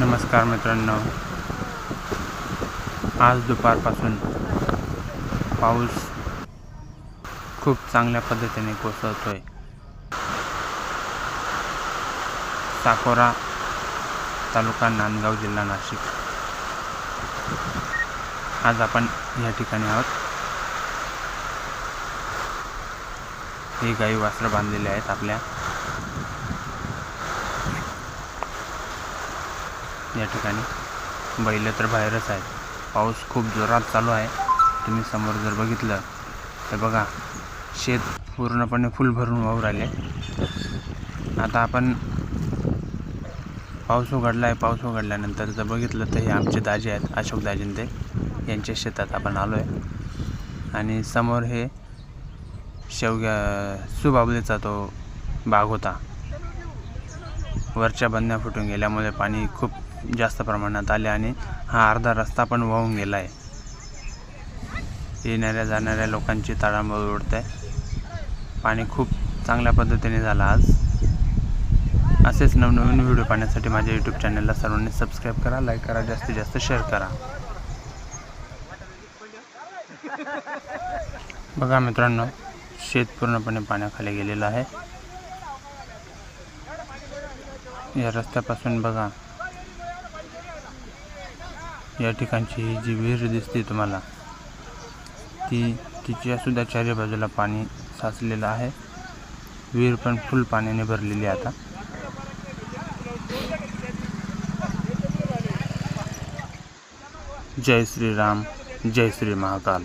नमस्कार मित्रांनो. आज दुपारपासून पाऊस खूप चांगल्या पद्धतीने कोसळतोय. साकोरा तालुका नांदगाव जिल्हा नाशिक. आज आपण या ठिकाणी आहोत. ही गाई वासरं बांधलेली आहेत आपल्या. या ठिकाणी. बैल तर बाहेरच आहेत. पाऊस खूप जोरात चालू आहे. तुम्ही समोर जर बघितलं तर बघा शेत पूर्णपणे फुल भरून वाहू राहिले. आता आपण पाऊस उघडला आहे पाऊस उघडल्यानंतर जर बघितलं तर हे आमचे दाजे आहेत अशोक दाजींदे. यांच्या शेतात आपण आलो आहे आणि समोर हे शेवग्या सुबाबलेचा तो बाग होता. वरच्या बंद्या फुटून गेल्यामुळे पाणी खूप जास्त प्रमाणात आले आणि हा अर्धा रस्ता पण वाहून गेला आहे. येणाऱ्या जाणाऱ्या लोकांची ताळांबळ उडत. आहे पाणी खूप चांगल्या पद्धतीने झालं आज. असेच नवनवीन व्हिडिओ पाहण्यासाठी माझ्या यूट्यूब चॅनलला सर्वांनी सबस्क्राईब करा लाईक करा जास्तीत जास्त शेअर करा. बघा मित्रांनो शेत पूर्णपणे पाण्याखाली गेलेलं आहे. या रस्त्यापासून बघा. या ठिकाणची ही जी विहीर दिसते तुम्हाला ती तिच्यासुद्धा चारी बाजूला पाणी साचलेलं आहे. विहीर पण फुल पाण्याने भरलेली आहे आता. जय श्रीराम जय श्री महाकाल.